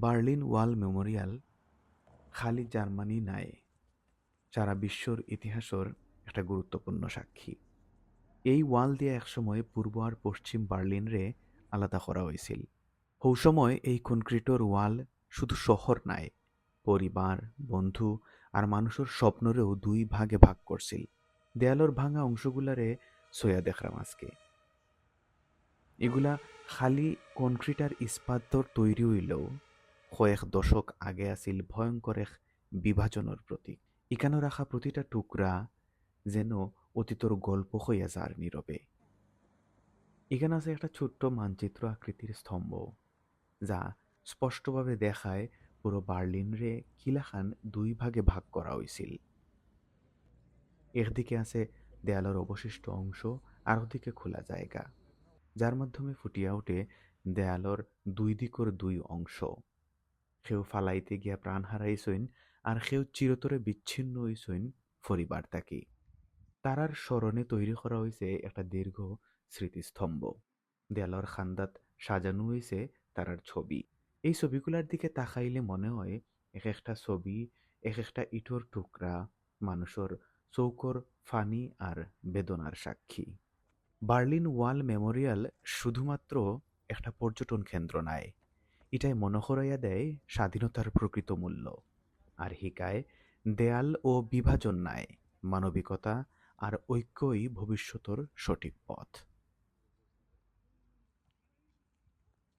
Berlin wall memorial খালি Germany নাই, সারা বিশ্বর ইতিহাসের একটা গুরুত্বপূর্ণ সাক্ষী। এই ওয়াল দিয়ে একসময় পূর্ব আর পশ্চিম বার্লিনরে আলাদা করা হয়েছিল। সময় এই কনক্রিটর ওয়াল শুধু শহর নাই, পরিবার, বন্ধু আর মানুষের স্বপ্নরেও দুই ভাগে ভাগ করছিল। দেয়ালর ভাঙা অংশগুলারে সয়া দেখলাম আজকে। এগুলা খালি কনক্রিট আর ইস্পাতর তৈরি হইলেও কয়েক দশক আগে আছিল ভয়ঙ্কর এক বিভাজনের প্রতীক। ইকানো রাখা প্রতিটা টুকরা যেন অতীতর গল্প হইয়া যার নীরবে। এখানে আছে একটা ছোট্ট মানচিত্র আকৃতির স্তম্ভ, যা স্পষ্টভাবে দেখায় পুরো বার্লিনরে কিলাখান দুই ভাগে ভাগ করা হয়েছিল একদিকে আছে দেয়ালের অবশিষ্ট অংশ, আর ওদিকে খোলা জায়গা, যার মাধ্যমে ফুটিয়া ওঠে দেয়ালর দুই দিকর দুই অংশ। সেও ফালাইতে গিয়া প্রাণ হারাইছইন আর সেও চিরতরে বিচ্ছিন্ন হইছইন পরিবার তাকি। তারার স্মরণে তৈরি করা হয়েছে একটা দীর্ঘ স্মৃতিস্তম্ভ। দেয়ালর খান্দাত সাজানো হয়েছে তারার ছবি। এই ছবিগুলার দিকে তাকাইলে মনে হয় এক একটা ছবি, এক একটা ইটোর টুকরা মানুষের চৌকর ফানি আর বেদনার সাক্ষী। বার্লিন ওয়াল মেমোরিয়াল শুধুমাত্র একটা পর্যটন কেন্দ্র নাই। এটাই মনে করাইয়া দেয় স্বাধীনতার প্রকৃত মূল্য। আর হিকায়, দেয়াল ও বিভাজন নাই, মানবিকতা আর ঐক্যই ভবিষ্যতর সঠিক পথ।